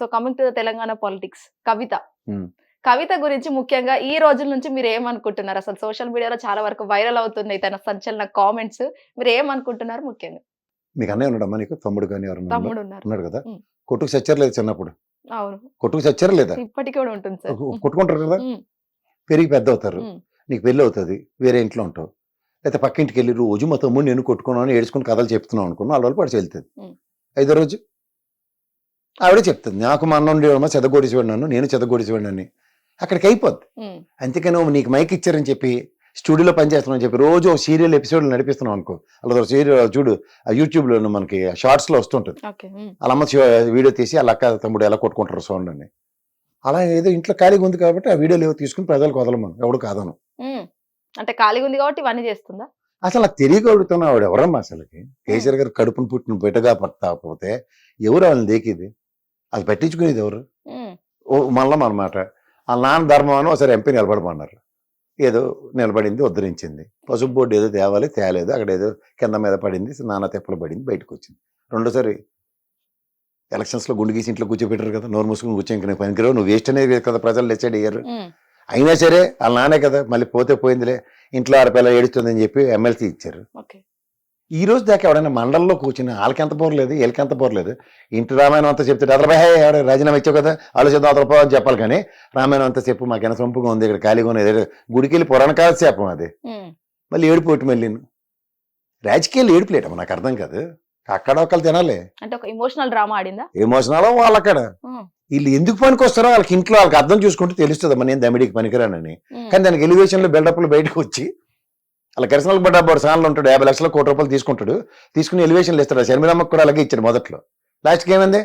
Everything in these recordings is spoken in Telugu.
So coming to the Telangana politics Kavitha Hmm. Kavitha గురించి ముఖ్యంగా ఈ రోజుల నుంచి మీరు ఏమనుకుంటున్నారు? అసలు సోషల్ మీడియాలో చాలా వరకు వైరల్ అవుతున్నాయి తన సంచలన కామెంట్స్ మీరు ఏమనుకుంటున్నారు ముఖ్యంగా? మీకు అన్నయ్య ఉన్నాడమ్మా నీకు? తమ్ముడు కానీ? తమ్ముడు ఉన్నాడు కదా? ఉమ్. కొట్టుకు చచ్చారు లేదా చిన్నప్పుడు? అవును. కొట్టుకు చచ్చారు లేదా? ఇప్పటికీ కూడా ఉంటుంది సార్. కొట్టుకుంటారు కదా? ఉమ్, పెరిగి పెద్ద అవుతారు. నీకు పెళ్ళి అవుతుంది వేరే ఇంట్లో ఉంటావు. లేకపోతే పక్కింటికి వెళ్ళి రోజు మా తమ్ముడు నేను కొట్టుకున్నాను ఏడుచుకుని కథలు చెప్తున్నావు అనుకున్నావు వాళ్ళ పడిచి వెళ్తుంది. ఐదో రోజు? ఆవిడే చెప్తుంది నాకు మా అన్న ఉండేవాడమ్మా నన్ను నేను చెదగొడిచేవాడు అని అక్కడికి అయిపోద్ది అంతేకాని నీకు మైక్ ఇచ్చారని చెప్పి స్టూడియోలో పనిచేస్తున్నావు చెప్పి రోజు ఒక సీరియల్ ఎపిసోడ్లు నడిపిస్తున్నావు అనుకో. అలా సీరియల్ చూడు ఆ యూట్యూబ్లో మనకి షార్ట్స్లో వస్తుంటుంది. వాళ్ళ అమ్మ వీడియో తీసి వాళ్ళ అక్క తమ్ముడు ఎలా కొట్టుకుంటారు సౌండ్ అని అలా ఏదో ఇంట్లో ఖాళీగా ఉంది కాబట్టి ఆ వీడియోలు ఏవో తీసుకుని ప్రజలకు వదలమను ఎవడు కాదను. అంటే ఖాళీగా ఉంది కాబట్టి ఇవన్నీ చేస్తుందా? అసలు నాకు తెలియగలుగుతున్నా ఆవిడ ఎవరమ్మా అసలుకి? కేసీఆర్ గారు కడుపును పుట్టిన బిడ్డగా పట్టకపోతే ఎవరు వాళ్ళని దేకిది? అది పట్టించుకునేది ఎవరు? మల్లం అనమాట ఆ నాన్న ధర్మం అని ఒకసారి ఎంపీ నిలబడమన్నారు. ఏదో నిలబడింది ఉద్ధరించింది. పసుపు బోర్డు ఏదో తేవాలి తేలేదు. అక్కడ ఏదో కింద మీద పడింది నాన్న తెప్పలు పడింది బయటకు వచ్చింది రెండోసారి ఎలక్షన్స్లో గుండు గీసి ఇంట్లో కూర్చోబెట్టారు కదా నోరు మూసుకుని కూర్చొని పనికిరావు నువ్వు వేస్ట్ అనేది కదా ప్రజలు డిసైడ్ అయ్యారు. అయినా సరే వాళ్ళ నానే కదా మళ్ళీ పోతే పోయిందిలే ఇంట్లో ఆడపిల్ల ఏడుస్తుందని చెప్పి ఎమ్మెల్సీ ఇచ్చారు. ఈ రోజు దాకా ఎవడైనా మండలంలో కూర్చుని వాళ్ళకి ఎంత పోరలేదు వీళ్ళకి ఎంత పోరలేదు ఇంటి రామాయణం అంతా చెప్తే అదలబాయ్ ఎవడ రాజీనామా ఇచ్చావు కదా ఆలోచిద్దాం అదలపో అని చెప్పాలి కానీ రామాయణం అంతా చెప్పు మాకు సొంపుగా ఉంది ఇక్కడ ఖాళీగా ఉంది ఏదో గుడికి వెళ్ళి పురాణ కాదు చెప్పం అది మళ్ళీ ఏడుపోటు మళ్ళీ రాజకీయాలు ఏడుపులేటమ్మా నాకు అర్థం కాదు. అక్కడ ఒకళ్ళు తినాలి. అంటే ఒక ఇమోషనల్ డ్రామా ఆడిందా? ఎమోషనల్ వాళ్ళక్కడ ఉమ్, వీళ్ళు ఎందుకు పనికి వస్తారో వాళ్ళకి ఇంట్లో వాళ్ళకి అర్థం చూసుకుంటే తెలుస్తుందమ్మా నేను దమిడికి పనికిరానని. కానీ దానికి ఎలివేషన్లో బిల్డప్లు బయటకు వచ్చి అలా కరిసనల్ బడ్డాబోడు సార్లు ఉంటాడు యాభై లక్షల కోటి రూపాయలు తీసుకుంటాడు. తీసుకుని ఎలివేషన్లు ఇస్తాడు షర్మిలమ్మకి కూడా అలాగే ఇచ్చాడు మొదట్లో. లాస్ట్కి ఏమైంది?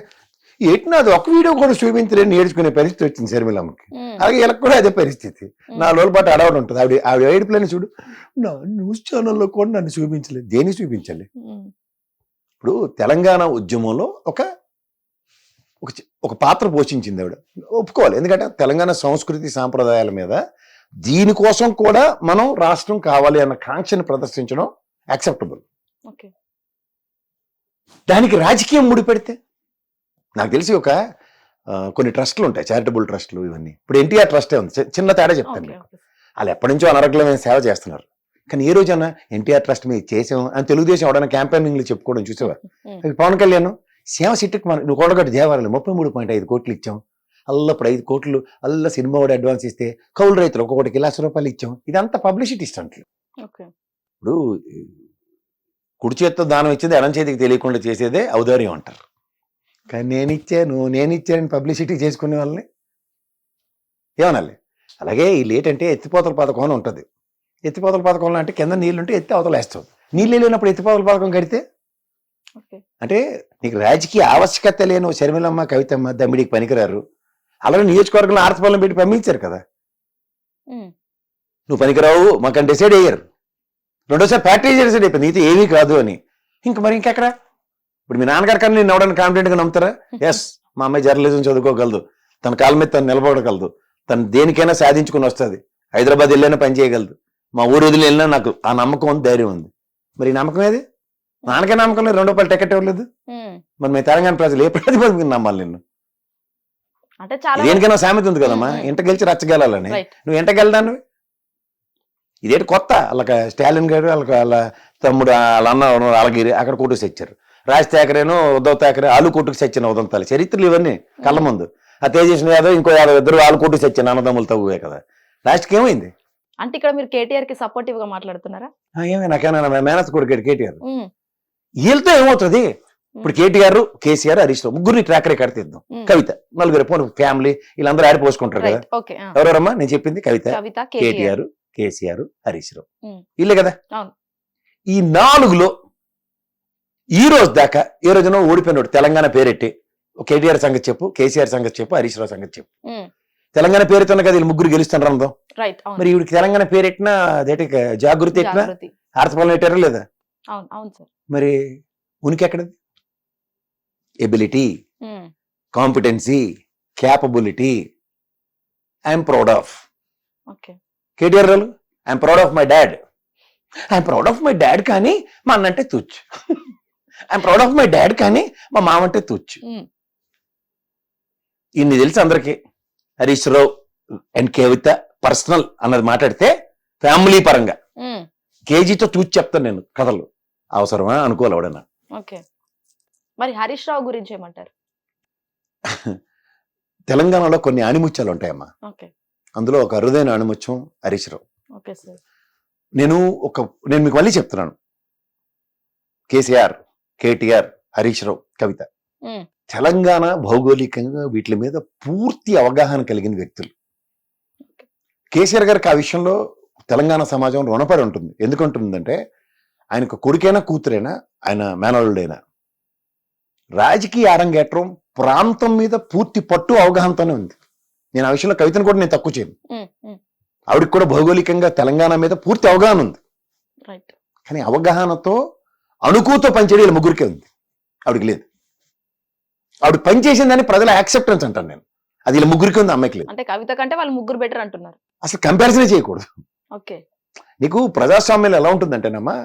ఏంటి నాది ఒక వీడియో కూడా చూపించలేని నేర్చుకునే పరిస్థితి వచ్చింది షర్మిలమ్మకి. ఉమ్, అలాగే వీళ్ళకి కూడా అదే పరిస్థితి. నాలుగు రోజుల పాటు అడవడం ఉంటుంది. ఆవిడ ఆవిడ ఏడుపులని చూడు. నా న్యూస్ ఛానల్లో కూడా నన్ను చూపించలేదు. దేని చూపించాలి? ఇప్పుడు తెలంగాణ ఉద్యమంలో ఒక ఒక పాత్ర పోషించింది ఆవిడ. ఒప్పుకోవాలి. ఎందుకంటే తెలంగాణ సంస్కృతి సాంప్రదాయాల మీద దీనికోసం కూడా మనం రాష్ట్రం కావాలి అన్న కాంక్షను ప్రదర్శించడం యాక్సెప్టబుల్ దానికి రాజకీయం ముడిపెడితే నాకు తెలిసి ఒక కొన్ని ట్రస్టులు ఉంటాయి చారిటబుల్ ట్రస్టులు ఇవన్నీ. ఇప్పుడు ఎన్టీఆర్ ట్రస్టే ఉంది చిన్న తేడా చెప్తాను మీకు. వాళ్ళు ఎప్పటి నుంచో అనర్గళమైన సేవ చేస్తున్నారు. కానీ ఏ రోజైనా ఎన్టీఆర్ ట్రస్ట్ మీద చేసాం అని తెలుగుదేశం ఎవడైనా క్యాంపెయినింగ్లు చెప్పుకోవడం చూసేవారు పవన్ కళ్యాణ్ సేవ సిట్టుకు మన నువ్వు కొడగట్టు దేవాలయం ముప్పై మూడు పాయింట్ ఐదు కోట్లు ఇచ్చాం. అల్లప్పుడు ఐదు కోట్లు అల్ల సినిమా వాడు అడ్వాన్స్ ఇస్తే కౌలు రైతులు ఒక్కొక్కటికి లక్ష రూపాయలు ఇచ్చాం. ఇదంతా పబ్లిసిటీ స్టంట్లు. ఇప్పుడు కుడి చేత్తో దానం ఇచ్చేది ఎడం చేతికి తెలియకుండా చేసేదే ఔదార్యం అంటారు. కానీ నేను ఇచ్చాను నేను ఇచ్చానని పబ్లిసిటీ చేసుకునే వాళ్ళని ఏమనాలి? అలాగే ఈ లేట్ అంటే ఎత్తిపోతల పథకం అని ఉంటుంది. ఎత్తిపోతల పథకంలో అంటే కింద నీళ్ళు ఉంటే ఎత్తి అవతల వేస్తావు. నీళ్ళు లేనప్పుడు ఎత్తిపోతల పథకం కడితే? అంటే నీకు రాజకీయ ఆవశ్యకత లేని శర్మిలమ్మ కవితమ్మ దమ్మిడికి పనికిరారు. అలాగే నియోజకవర్గంలో ఆర్తపాలెం పెట్టి పంపించారు కదా. నువ్వు పనికిరావు మాకని డిసైడ్ అయ్యారు. రెండోసారి పార్టీ డిసైడ్ అయిపోయింది. నీతో ఏమీ కాదు అని. ఇంక మరి ఇంకెక్కడ? ఇప్పుడు మీ నాన్నగారి కన్నా నేను ఎవడని కాన్ఫిడెంట్గా నమ్ముతారా? ఎస్ మా అమ్మాయి జర్నలిజం చదువుకోగలదు. తన కాళ్ళ మీద తను నిలబడగలదు. తను దేనికైనా సాధించుకుని వస్తుంది. హైదరాబాద్ వెళ్ళైనా పని చేయగలదు. మా ఊరు వదిలి వెళ్ళినా నాకు ఆ నమ్మకం ఉంది ధైర్యం ఉంది. మరి ఈ నమ్మకం ఏది? నాన్నకే నమ్మకం లేదు రెండు రూపాయలు టికెట్ ఇవ్వలేదు. మరి మీ తెలంగాణ ప్రజలు ఏ ప్రతిపాదన నమ్మాలి నిన్ను? అంటే చాలా దేనికైనా సామెత ఉంది కదమ్మా. మ్మ్. ఇంట గెలిచి రచ్చగెలాలని నువ్వు ఇంట గెలడాను ఇదేంటి కొత్త? వాళ్ళకి స్టాలిన్ గారు వాళ్ళకి వాళ్ళ తమ్ముడు వాళ్ళ అన్న వాళ్ళకి అక్కడ కొట్టుకు తెచ్చారు. రాజ్ థాకరేను ఉద్ధవ్ థాకరే వాళ్ళు కొట్టుకు తెచ్చిన ఉదంతాలు. చరిత్రలు ఇవన్నీ కళ్ళ ముందు. ఆ తేజస్వి యాదవ్ ఇంకో యాదవ్ ఇద్దరు వాళ్ళు కొట్టుకు తెచ్చిన అన్నదమ్ములు తవ్వే కదా. లాస్ట్కి ఏమైంది? అంటే ఇక్కడ మీరు కేటీఆర్కి సపోర్టివ్గా మాట్లాడుతున్నారా? ఆ, ఏమై నాకేనా మేనస్ కొడుకాడు కేటీఆర్? వీళ్ళతో ఏమవుతుంది? ఇప్పుడు కేటీఆర్ కేసీఆర్ హరీష్ రావు ముగ్గురిని ట్రాక్ రికార్డ్ తీద్దాం. కవిత. నలుగురు పోను ఫ్యామిలీ వీళ్ళందరూ ఆడిపోసుకుంటారు కదా. రైట్ ఓకే ఆ. ఎవరెవరమ్మా? నేను చెప్పింది కవిత కేటీఆర్. కేసీఆర్ హరీష్ రావు. వీళ్ళే కదా. ఈ నాలుగులో ఈ రోజు దాకా ఏ రోజునో ఓడిపోయినాడు తెలంగాణ పేరెట్టి. కేటీఆర్ సంగతి చెప్పు కేసీఆర్ సంగతి చెప్పు హరీష్ రావు సంగతి చెప్పు. తెలంగాణ పేరుతున్న కదా వీళ్ళు ముగ్గురు గెలుస్తాను రందం మరి ఈవిడికి తెలంగాణ పేరెట్టినా అదేంటి జాగృతి ఎట్టినా? జాగృతి. ఆర్తపాలన ఎట్టారా లేదా? మరి ఉనికి ఎక్కడది? Ability competency capability I'm proud of KTR garu I'm proud of my dad I'm proud of my dad కానీ మా అన్నంటే తుచ్చు. I'm proud of my dad కానీ మా మామ అంటే తుచ్చు. ఉమ్, ఇన్ని తెలుసు అందరికి. హరీష్ రావు అండ్ కవిత పర్సనల్ అన్నది మాట్లాడితే ఫ్యామిలీ పరంగా. ఉమ్, కేజీతో చూసి చెప్తాను నేను కథలు. అవసరమా? అనుకోవాలి ఎవడన్నా? ఓకే మరి హరీష్ రావు గురించి ఏమంటారు? తెలంగాణలో కొన్ని ఆణిముత్యాలు ఉంటాయమ్మా. అందులో ఒక అరుదైన ఆణిముత్యం హరీష్ రావు. నేను ఒక నేను మీకు మళ్ళీ చెప్తున్నాను. కేసీఆర్ కేటీఆర్ హరీష్ రావు కవిత. తెలంగాణ భౌగోళికంగా వీటి మీద పూర్తి అవగాహన కలిగిన వ్యక్తులు. కేసీఆర్ గారికి ఆ విషయంలో తెలంగాణ సమాజం రుణపడి ఉంటుంది. ఎందుకు ఉంటుందంటే ఆయనకు కొడుకైనా కూతురైనా ఆయన మేనల్లుడైనా రాజకీయ ఆరంగేట్రం ప్రాంతం మీద పూర్తి పట్టు అవగాహనతోనే ఉంది. నేను ఆ విషయంలో కవితను కూడా నేను తక్కువ చేయను. ఆవిడకి కూడా భౌగోళికంగా తెలంగాణ మీద పూర్తి అవగాహన ఉంది. రైట్ కానీ అవగాహనతో అణుకుతో పనిచేయడం వీళ్ళ ముగ్గురికే ఉంది. ఆవిడకి లేదు. ఆవిడ పనిచేసిందని ప్రజల యాక్సెప్టెన్స్ అంటాను నేను. అది వీళ్ళ ముగ్గురికి ఉంది అమ్మాయికి లేదు. అంటే కవిత కంటే వాళ్ళు ముగ్గురు బెటర్ అంటున్నారు. అసలు కంపారిజన్ చేయకూడదు. ఓకే నీకు ప్రజాస్వామ్యంలో ఎలా ఉంటుందంటేనమ్మా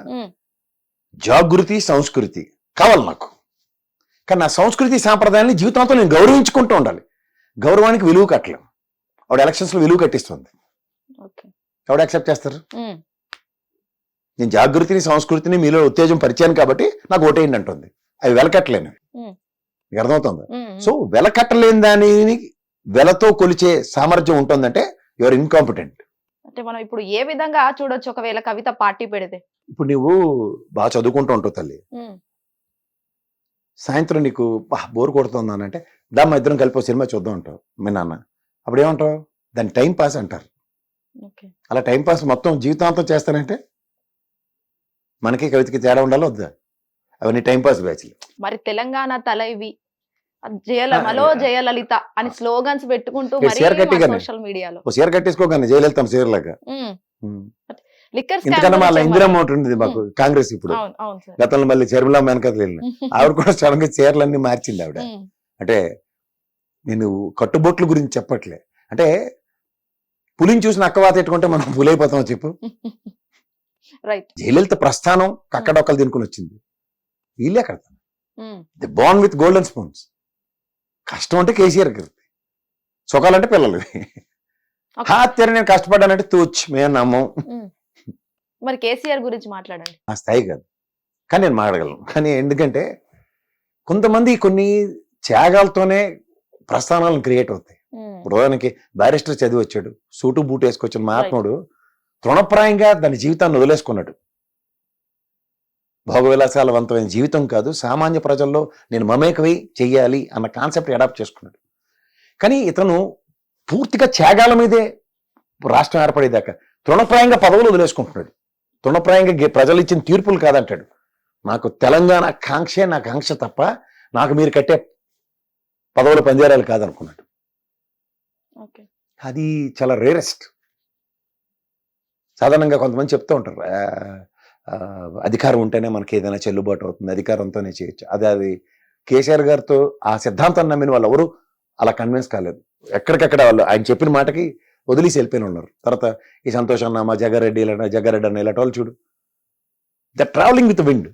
జాగృతి సంస్కృతి కావాలి నాకు. కానీ నా సంస్కృతి సాంప్రదాయాన్ని జీవితాంతం నేను గౌరవించుకుంటూ ఉండాలి. గౌరవానికి విలువ కట్టలేం. ఆవిడ ఎలక్షన్స్లో విలువ కట్టిస్తుంది. ఎవడు యాక్సెప్ట్ చేస్తారు? నేను జాగృతిని సంస్కృతిని మీలో ఉత్తేజం పరిచాను కాబట్టి నాకు ఓటేయండి అంటుంది. అవి వెలకట్టలేను. మీకు అర్థమవుతుంది. సో వెలకట్టలేని దానిని వెలతో కొలిచే సామర్థ్యం ఉంటుందంటే యువర్ ఇన్కాంపిటెంట్ అంటే మనం ఇప్పుడు ఏ విధంగా చూడొచ్చు ఒకవేళ కవిత పార్టీ పెడితే? ఇప్పుడు నువ్వు బాగా చదువుకుంటూ ఉంటావు తల్లి. సాయంత్రం నీకు బోర్ కొడుతుంది అంటే దా మా ఇద్దరం కలిపి సినిమా చూద్దాం అంటావు మీ నాన్న. అప్పుడు ఏమంటావు దాన్ని టైం పాస్ అంటారు. అలా టైం పాస్ మొత్తం జీవితాంతం చేస్తానంటే మనకి కవితకి తేడా ఉండాలి వద్దా? అవన్నీ టైం పాస్ బ్యాచ్లు. మరి తెలంగాణ తలైవి అది జయల ఆ, మలో ఆ. జయలలిత అని స్లోగన్స్ పెట్టుకుంటూ. సోషల్ మీడియాలో. చీర కట్టేసుకోగానే జయలలిత చీరలాగా. లిక్కర్ ఇంతకన్నా మళ్ళీ ఇందిరమ్మ మాకు కాంగ్రెస్ ఇప్పుడు. గతంలో మళ్ళీ చర్మిలా వెనకలు వెళ్ళిన. ఆవిడ కూడా సడన్గా చీరలన్నీ మార్చింది ఆవిడ. అంటే నేను కట్టుబొట్ల గురించి చెప్పట్లే. అంటే పులిని చూసిన అక్కవాత ఎట్టుకుంటే మనం పులైపోతాం చెప్పు. జయలలిత ప్రస్థానం కక్కడొక్కలు తినుకుని వచ్చింది. వీళ్ళే ఉమ్, the born with golden spoons. కష్టం అంటే కేసీఆర్ గారి సుఖాలంటే పిల్లలు. హాత్యర నేను కష్టపడ్డానంటే తూచ్ మేము నమ్మం. మరి కేసీఆర్ గురించి మాట్లాడండి. ఆ స్థాయి కాదు. కానీ నేను మాట్లాడగలను. కానీ ఎందుకంటే కొంతమంది కొన్ని త్యాగాలతోనే ప్రస్థానాలను క్రియేట్ అవుతాయి. ఇప్పుడు ఉదాహరణకి బ్యారిస్టర్ చదివి వచ్చాడు సూటు బూట్ వేసుకొచ్చిన మహాత్ముడు తృణప్రాయంగా దాని జీవితాన్ని వదిలేసుకున్నాడు. భోగవిలాసాలవంతమైన జీవితం కాదు సామాన్య ప్రజల్లో నేను మమేకమై చెయ్యాలి అన్న కాన్సెప్ట్ అడాప్ట్ చేసుకున్నాడు. కానీ ఇతను పూర్తిగా త్యాగాల మీదే రాష్ట్రం ఏర్పడేదాకా తృణప్రాయంగా పదవులు వదిలేసుకుంటున్నాడు. తృణప్రాయంగా ప్రజలు ఇచ్చిన తీర్పులు కాదంటాడు. నాకు తెలంగాణ కాంక్షే నాకు ఆంక్ష తప్ప నాకు మీరు కట్టే పదవుల పంజారాలు కాదనుకున్నాడు. అది చాలా రేరెస్ట్. సాధారణంగా కొంతమంది చెప్తూ ఉంటారు "ఆ, ఆ, అధికారం ఉంటేనే మనకి ఏదైనా చెల్లుబాటు అవుతుంది అధికారంతోనే చేయొచ్చు. అది అది కేసీఆర్ గారితో ఆ సిద్ధాంతాన్ని నమ్మిన వాళ్ళు ఎవరు? అలా కన్విన్స్ కాలేదు. ఎక్కడికక్కడ వాళ్ళు ఆయన చెప్పిన మాటకి వదిలేసి వెళ్ళిపోయిన ఉన్నారు. తర్వాత ఈ సంతోష్ అన్న మా జగ్గారెడ్డి ఇలా జగ్గారెడ్డి అన్న ఇలాంటి వాళ్ళు చూడు. The travelling with wind.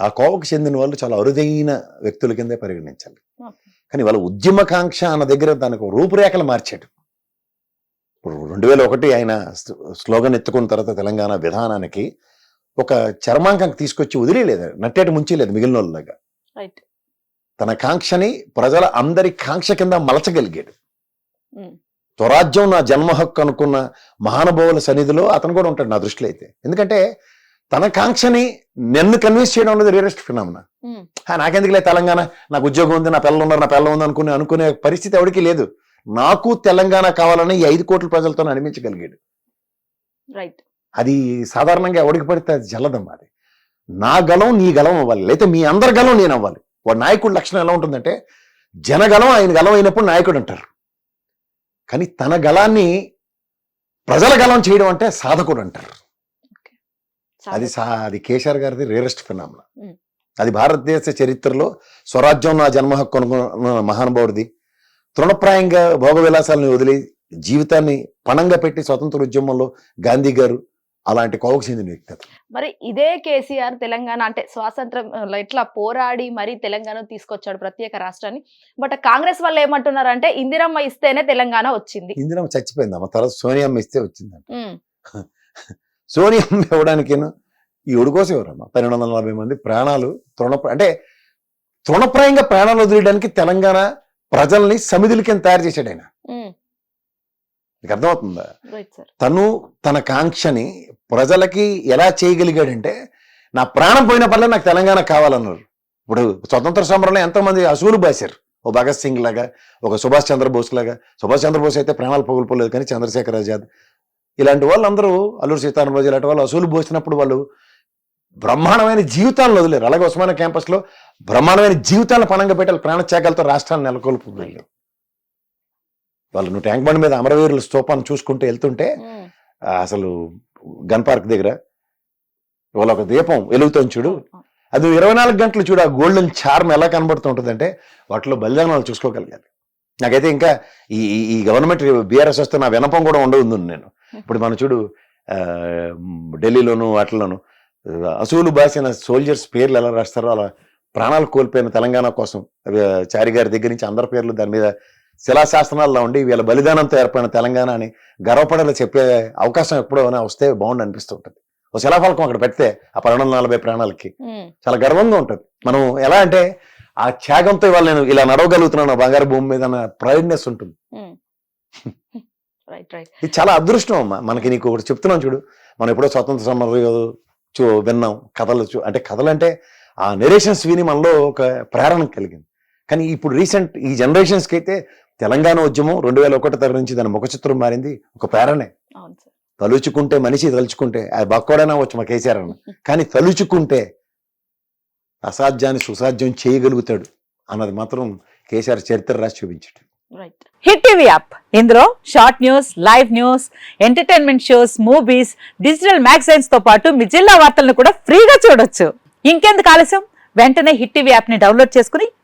ఆ కోవకు చెందిన వాళ్ళు చాలా అరుదైన వ్యక్తుల కిందే పరిగణించాలి. కానీ వాళ్ళ ఉద్యమకాంక్ష అన్న దగ్గర దానికి రూపురేఖలు మార్చాడు. ఇప్పుడు రెండు వేల ఒకటి ఆయన స్లోగన్ ఎత్తుకున్న తర్వాత తెలంగాణ విధానానికి ఒక చర్మాంకం తీసుకొచ్చి వదిలేదు నట్టేటి ముంచేలేదు మిగిలిన వాళ్ళలాగా. రైట్. తన కాంక్షని ప్రజల అందరి కాంక్ష కింద మలచగలిగాడు. స్వరాజ్యం నా జన్మ హక్కు అనుకున్న మహానుభావుల సన్నిధిలో అతను కూడా ఉంటాడు నా దృష్టిలో అయితే. ఎందుకంటే తన కాంక్షని నన్ను కన్విన్స్ చేయడం అనేది రియలిస్ట్ ఫినామినా. ఉమ్, "ఆ, నాకెందుకులే తెలంగాణ? నాకు ఉద్యోగం ఉంది నా పిల్లలు ఉన్నారు నా పిల్లలు ఉంది అనుకునే అనుకునే పరిస్థితి ఎవరికి లేదు. నాకు తెలంగాణ కావాలని ఈ ఐదు కోట్ల ప్రజలతో అనిపించగలిగాడు. రైట్ అది సాధారణంగా ఎవరికి పడితే అది జల్లదమ్మా అది. నా గలం నీ గలం అవ్వాలి. లేకపోతే మీ అందరి గలం నేను అవ్వాలి వాడు నాయకుడి లక్షణం ఎలా ఉంటుందంటే జనగలం ఆయన గలం అయినప్పుడు నాయకుడు అంటారు. కానీ తన గలాన్ని ప్రజల గలం చేయడం అంటే సాధకుడు అంటారు. అది సా అది కేసీఆర్ గారిది రేరెస్ట్ ఫినామినా. ఉమ్. అది భారతదేశ చరిత్రలో స్వరాజ్యం నా జన్మ హక్కు అనుకున్న మహానుభావుడిది. తృణప్రాయంగా భోగ విలాసాలను వదిలి జీవితాన్ని పణంగా పెట్టి స్వతంత్ర ఉద్యమంలో గాంధీ గారు అలాంటి కోవకు చెందిన వ్యక్తి. మరి ఇదే కేసీఆర్ తెలంగాణ అంటే స్వాతంత్రం ఆ, ఇట్లా పోరాడి మరి తెలంగాణ తీసుకొచ్చాడు ప్రత్యేక రాష్ట్రాన్ని. బట్ కాంగ్రెస్ వాళ్ళు ఏమంటున్నారు అంటే ఇందిరమ్మ ఇస్తేనే తెలంగాణ వచ్చింది. ఇందిరమ్మ చచ్చిపోయింది అమ్మ తర్వాత సోనియమ్మ ఇస్తే వచ్చిందంట. సోనియమ్మ ఇవ్వడానికి ఈ ఒడి కోసం ఎవరమ్మా? పన్నెండు వందల నలభై మంది ప్రాణాలు తృణ అంటే తృణప్రాయంగా ప్రాణాలు వదిలేయడానికి తెలంగాణ ప్రజల్ని సమిధుల కింద తయారు చేశాడు ఆయన. నీకు అర్థమవుతుందా? తను తన కాంక్షని ప్రజలకి ఎలా చేయగలిగాడంటే నా ప్రాణం పోయిన పనులు నాకు తెలంగాణ కావాలన్నారు. ఇప్పుడు స్వతంత్ర సమరంలో ఎంతో మంది అసూలు బాసారు ఓ భగత్ సింగ్ లాగా ఒక సుభాష్ చంద్రబోస్ లాగా. సుభాష్ చంద్రబోస్ అయితే ప్రాణాలు పగులుపోలేదు కానీ చంద్రశేఖర్ ఆజాద్. ఇలాంటి వాళ్ళందరూ అల్లూరు సీతారామరాజు ఇలాంటి వాళ్ళు అసూలు పోసినప్పుడు వాళ్ళు బ్రహ్మాండమైన జీవితాలను వదిలేరు. అలాగే ఉస్మానియా క్యాంపస్లో బ్రహ్మాండమైన జీవితాలను పణంగా పెట్టాలి ప్రాణత్యాగాలతో రాష్ట్రాన్ని నెలకొల్పుకోగలిగారు వాళ్ళు నువ్వు ట్యాంక్ బండ్ మీద అమరవీరుల స్తూపాన్ని చూసుకుంటూ వెళ్తుంటే అసలు గన్ పార్క్ దగ్గర ఇవాళ ఒక దీపం వెలుగుతుంది చూడు. అది ఇరవై నాలుగు గంటలు చూడు ఆ గోల్డెన్ చార్మ్ ఎలా కనబడుతుంటుంది అంటే వాటిలో బలిదానాలు చూసుకోగలిగాలి నాకైతే ఇంకా ఈ ఈ- గవర్నమెంట్ బీఆర్ఎస్ వస్తే నా వినపం కూడా ఉండవుంది నేను. ఇప్పుడు మనం చూడు ఢిల్లీలోను వాటిలోను అసూలు బాసిన సోల్జర్స్ పేర్లు ఎలా రాస్తారో అలా ప్రాణాలు కోల్పోయిన తెలంగాణ కోసం చారి గారి దగ్గర నుంచి అందరి పేర్లు దాని మీద శిలాశాసనాల్లో ఉండి వీళ్ళ బలిదానంతో ఏర్పడిన తెలంగాణ అని గర్వపడేలా చెప్పే అవకాశం ఎప్పుడో వస్తే బాగుండు అనిపిస్తూ ఉంటుంది. ఒక శిలాఫలకం అక్కడ పెడితే ఆ పన్నెండు నలభై ప్రాణాలకి చాలా గర్వంగా ఉంటుంది. మనం ఎలా అంటే ఆ త్యాగంతో ఇవాళ నేను ఇలా నడవగలుగుతున్నాను బంగారు భూమి మీద ప్రైడ్నెస్ ఉంటుంది. ఇది చాలా అదృష్టం అమ్మా. మనకి నీకు ఒకటి చెప్తున్నాను చూడు. మనం ఎప్పుడో స్వతంత్ర సమరం చూ విన్నాం కథలు చూ అంటే కథలు అంటే ఆ నెరేషన్స్ విని మనలో ఒక ప్రేరణ కలిగింది. కానీ ఇప్పుడు రీసెంట్ ఈ జనరేషన్స్కి అయితే తెలంగాణ ఉద్యమం రెండు వేల ఒకటి తరగతి నుంచి దాని ముఖ చిత్రం మారింది. ఒక ప్రేరణే సార్. తలుచుకుంటే మనిషి తలుచుకుంటే అది బక్కోడైనా వచ్చు మా కేసీఆర్ అన్న. కానీ తలుచుకుంటే అసాధ్యాన్ని సుసాధ్యం చేయగలుగుతాడు అన్నది మాత్రం కేసీఆర్ చరిత్ర రాసి చూపించాడు. Hit TV app. ఇందులో short news live news entertainment shows movies digital మ్యాగజైన్స్తో పాటు మీ జిల్లా వార్తలను కూడా ఫ్రీగా చూడొచ్చు. ఇంకెందుకు ఆలస్యం? వెంటనే హిట్ టీవీ యాప్ని డౌన్లోడ్ చేసుకుని